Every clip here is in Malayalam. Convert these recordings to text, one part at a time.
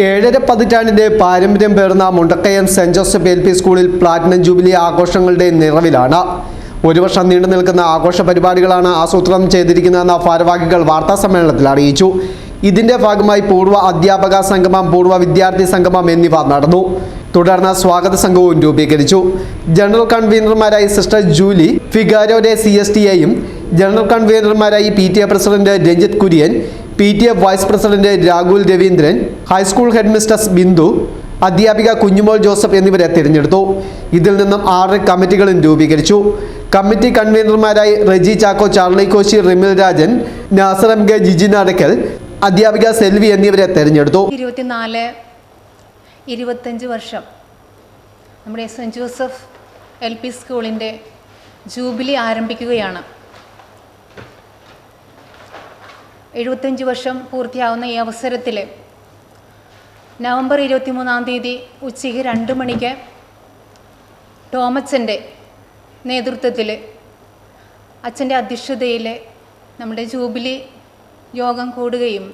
ഏഴര പതിറ്റാണ്ടിന്റെ പാരമ്പര്യം പേർന്ന Mundakayam Saint Joseph L P സ്കൂളിൽ പ്ലാറ്റിനം ജൂബിലി ആഘോഷങ്ങളുടെ നിറവിലാണ്. ഒരു വർഷം നീണ്ടു നിൽക്കുന്ന ആഘോഷ പരിപാടികളാണ് ആസൂത്രണം ചെയ്തിരിക്കുന്നതെന്ന് ഭാരവാഹികൾ വാർത്താ സമ്മേളനത്തിൽ അറിയിച്ചു. ഇതിന്റെ ഭാഗമായി പൂർവ അധ്യാപക സംഗമം പൂർവ വിദ്യാർത്ഥി സംഗമം എന്നിവ നടന്നു. തുടർന്ന് സ്വാഗത സംഘവും രൂപീകരിച്ചു. ജനറൽ കൺവീനർമാരായി സിസ്റ്റർ ജൂലി ഫിഗാരോയുടെ സി എസ് ടി എയും general കൺവീനർമാരായി P T A president Ranjith Kurian P T F vice president Rahul Raveendran high school headmistress Bindu അധ്യാപിക കുഞ്ഞുമോൾ ജോസഫ് എന്നിവരെ തിരഞ്ഞെടുത്തു. ഇതിൽ നിന്നും ആറ് കമ്മിറ്റികളും രൂപീകരിച്ചു. കമ്മിറ്റി കൺവീനർമാരായി റെജി ചാക്കോ ചാർലി കോശി റിമിൽ രാജൻ നാസർ എം കെ ജിജിൻ അടക്കൽ അധ്യാപിക സെൽവി എന്നിവരെ തിരഞ്ഞെടുത്തു. ഇരുപത്തിനാല് ഇരുപത്തഞ്ച് വർഷം നമ്മുടെ സെന്റ് ജോസഫ് എൽ പി സ്കൂളിന്റെ ജൂബിലി ആരംഭിക്കുകയാണ്. എഴുപത്തഞ്ച് വർഷം പൂർത്തിയാവുന്ന ഈ അവസരത്തിൽ നവംബർ ഇരുപത്തിമൂന്നാം തീയതി ഉച്ചയ്ക്ക് രണ്ട് മണിക്ക് ടോമച്ചന്റെ നേതൃത്വത്തിൽ അച്ഛന്റെ അധ്യക്ഷതയിൽ നമ്മുടെ ജൂബിലി യോഗം കൂടുകയും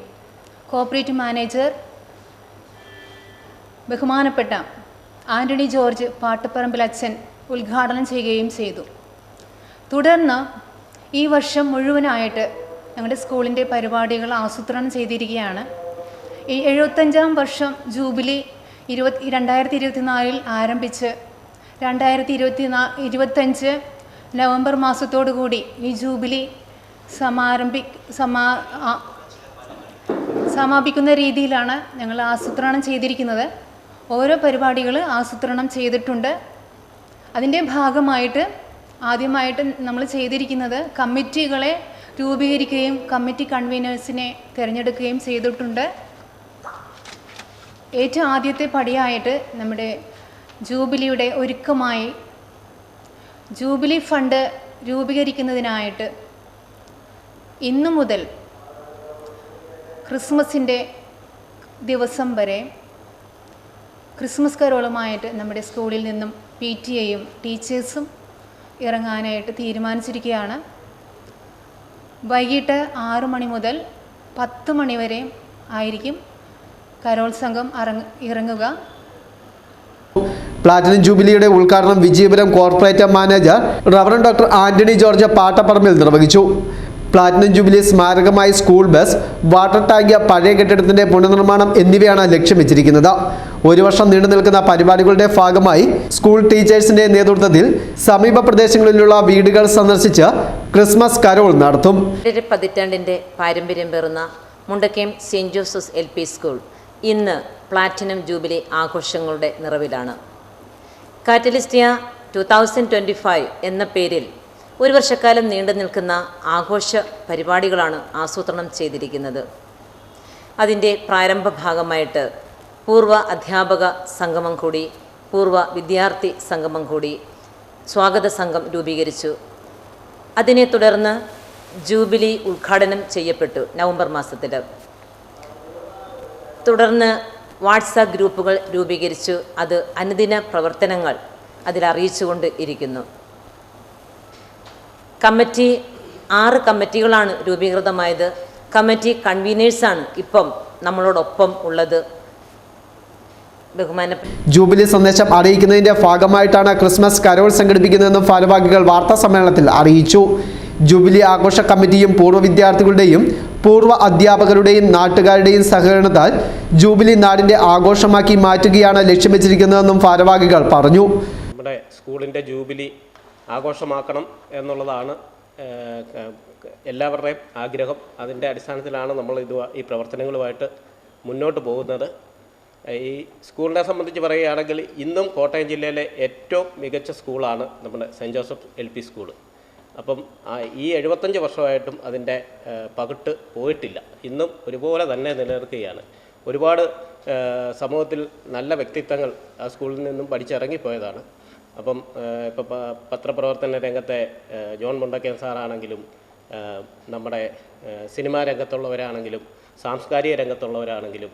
കോപ്പറേറ്റ് മാനേജർ ബഹുമാനപ്പെട്ട ആന്റണി ജോർജ് പാട്ടുപറമ്പിൽ അച്ഛൻ ഉദ്ഘാടനം ചെയ്യുകയും ചെയ്തു. തുടർന്ന് ഈ വർഷം മുഴുവനായിട്ട് ഞങ്ങളുടെ സ്കൂളിന്റെ പരിപാടികൾ ആസൂത്രണം ചെയ്തിരിക്കുകയാണ്. ഈ എഴുപത്തഞ്ചാം വർഷം ജൂബിലി ഇരുപത്തി രണ്ടായിരത്തി ഇരുപത്തിനാലിൽ ആരംഭിച്ച് രണ്ടായിരത്തി ഇരുപത്തി നാ ഇരുപത്തഞ്ച് നവംബർ മാസത്തോടു കൂടി ഈ ജൂബിലി സമാരംഭി സമാ സമാപിക്കുന്ന രീതിയിലാണ് ഞങ്ങൾ ആസൂത്രണം ചെയ്തിരിക്കുന്നത്. ഓരോ പരിപാടികൾ ആസൂത്രണം ചെയ്തിട്ടുണ്ട്. അതിന്റെ ഭാഗമായിട്ട് ആദ്യമായിട്ട് നമ്മൾ ചെയ്തിരിക്കുന്നത് കമ്മിറ്റികളെ രൂപീകരിക്കുകയും കമ്മിറ്റി കൺവീനേഴ്സിനെ തിരഞ്ഞെടുക്കുകയും ചെയ്തിട്ടുണ്ട്. ഏറ്റവും ആദ്യത്തെ പടിയായിട്ട് നമ്മുടെ ജൂബിലിയുടെ ഒരുക്കമായി ജൂബിലി ഫണ്ട് രൂപീകരിക്കുന്നതിനായിട്ട് ഇന്നു മുതൽ ക്രിസ്മസിന്റെ ദിവസം വരെ ക്രിസ്മസ് കരോളുമായിട്ട് നമ്മുടെ സ്കൂളിൽ നിന്നും പി ടി എയും ടീച്ചേഴ്സും ഇറങ്ങാനായിട്ട് തീരുമാനിച്ചിരിക്കുകയാണ്. വൈകിട്ട് ആറ് മണി മുതൽ പത്ത് മണി വരെ ആയിരിക്കും ഇറങ്ങ ഇറങ്ങുക. പ്ലാറ്റിനം ജൂബിലിയുടെ ഉദ്ഘാടനം Vijayapuram corporate manager reverend doctor Antony George Pattaparambil നിർവഹിച്ചു. പ്ലാറ്റിനം ജൂബിലി സ്മാരകമായി സ്കൂൾ ബസ് വാട്ടർ ടാങ്ക് പഴയ കെട്ടിടത്തിന്റെ പുനർനിർമ്മാണം എന്നിവയാണ് ലക്ഷ്യം വെച്ചിരിക്കുന്നത് ഒരു വർഷം നീണ്ടു നിൽക്കുന്ന പരിപാടികളുടെ ഭാഗമായി സ്കൂൾ ടീച്ചേഴ്സിന്റെ നേതൃത്വത്തിൽ സമീപ പ്രദേശങ്ങളിലുള്ള വീടുകൾ സന്ദർശിച്ച് ക്രിസ്മസ് കരോൾ നടത്തും. പതിറ്റാണ്ടിന്റെ പാരമ്പര്യം പേറുന്ന Mundakayam Saint Joseph's L P school ഇന്ന് പ്ലാറ്റിനം ജൂബിലി ആഘോഷങ്ങളുടെ നിറവിലാണ്. Catalystia two thousand twenty five എന്ന പേരിൽ ഒരു വർഷക്കാലം നീണ്ടു നിൽക്കുന്ന ആഘോഷ പരിപാടികളാണ് ആസൂത്രണം ചെയ്തിരിക്കുന്നത്. അതിന്റെ പ്രാരംഭ ഭാഗമായിട്ട് പൂർവ അധ്യാപക സംഗമം കൂടി പൂർവ വിദ്യാർത്ഥി സംഗമം കൂടി സ്വാഗത സംഘം രൂപീകരിച്ചു. അതിനെ തുടർന്ന് ജൂബിലി ഉദ്ഘാടനം ചെയ്യപ്പെട്ടു നവംബർ മാസത്തിൽ തുടർന്ന് വാട്സാപ്പ് ഗ്രൂപ്പുകൾ രൂപീകരിച്ചു. അത് അനുദിന പ്രവർത്തനങ്ങൾ അതിൽ അറിയിച്ചുകൊണ്ട് ഇരിക്കുന്നു. കമ്മിറ്റി ആറ് കമ്മിറ്റികളാണ് രൂപീകൃതമായത്. കമ്മിറ്റി കൺവീനേഴ്സാണ് ഇപ്പം നമ്മളോടൊപ്പം ഉള്ളത്. ജൂബിലി സന്ദേശം അറിയിക്കുന്നതിന്റെ ഭാഗമായിട്ടാണ് ക്രിസ്മസ് കരോൾ സംഘടിപ്പിക്കുന്നതെന്നും ഭാരവാഹികൾ വാർത്താ സമ്മേളനത്തിൽ അറിയിച്ചു. ജൂബിലി ആഘോഷ കമ്മിറ്റിയും പൂർവ വിദ്യാർത്ഥികളുടെയും പൂർവ അധ്യാപകരുടെയും നാട്ടുകാരുടെയും സഹകരണത്താൽ ജൂബിലി നാടിന്റെ ആഘോഷമാക്കി മാറ്റുകയാണ് ലക്ഷ്യം വെച്ചിരിക്കുന്നതെന്നും ഭാരവാഹികൾ പറഞ്ഞു. നമ്മുടെ സ്കൂളിന്റെ ജൂബിലി ആഘോഷമാക്കണം എന്നുള്ളതാണ് എല്ലാവരുടെയും ആഗ്രഹം. അതിന്റെ അടിസ്ഥാനത്തിലാണ് നമ്മൾ ഇത് ഈ പ്രവർത്തനങ്ങളുമായിട്ട് മുന്നോട്ട് പോകുന്നത്. ഈ സ്കൂളിനെ സംബന്ധിച്ച് പറയുകയാണെങ്കിൽ ഇന്നും കോട്ടയം ജില്ലയിലെ ഏറ്റവും മികച്ച സ്കൂളാണ് നമ്മുടെ Saint Joseph L P school അപ്പം ഈ എഴുപത്തഞ്ച് വർഷമായിട്ടും അതിന്റെ പകിട്ട് പോയിട്ടില്ല. ഇന്നും ഒരുപോലെ തന്നെ നിലനിർത്തുകയാണ് ഒരുപാട് സമൂഹത്തിൽ നല്ല വ്യക്തിത്വങ്ങൾ ആ സ്കൂളിൽ നിന്നും പഠിച്ചിറങ്ങിപ്പോയതാണ്. അപ്പം ഇപ്പം പത്രപ്രവർത്തന രംഗത്തെ ജോൺ മുണ്ടക്കൻ സാറാണെങ്കിലും നമ്മുടെ സിനിമാ രംഗത്തുള്ളവരാണെങ്കിലും സാംസ്കാരിക രംഗത്തുള്ളവരാണെങ്കിലും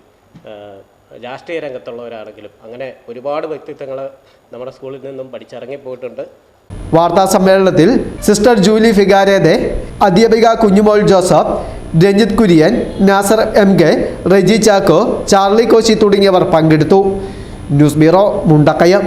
രാഷ്ട്രീയ രംഗത്തുള്ളവരാണെങ്കിലും അങ്ങനെ ഒരുപാട് വ്യക്തിത്വങ്ങൾ നമ്മുടെ സ്കൂളിൽ നിന്നും പഠിച്ചിറങ്ങിപ്പോയിട്ടുണ്ട്. വാർത്താ സമ്മേളനത്തിൽ സിസ്റ്റർ ജൂലി ഫിഗാരേദെ അധ്യാപിക കുഞ്ഞുമോൾ ജോസഫ് രഞ്ജിത് കുര്യൻ നാസർ എം കെ റെജി ചാക്കോ ചാർലി കോശി തുടങ്ങിയവർ പങ്കെടുത്തു. News bureau Mundakayam.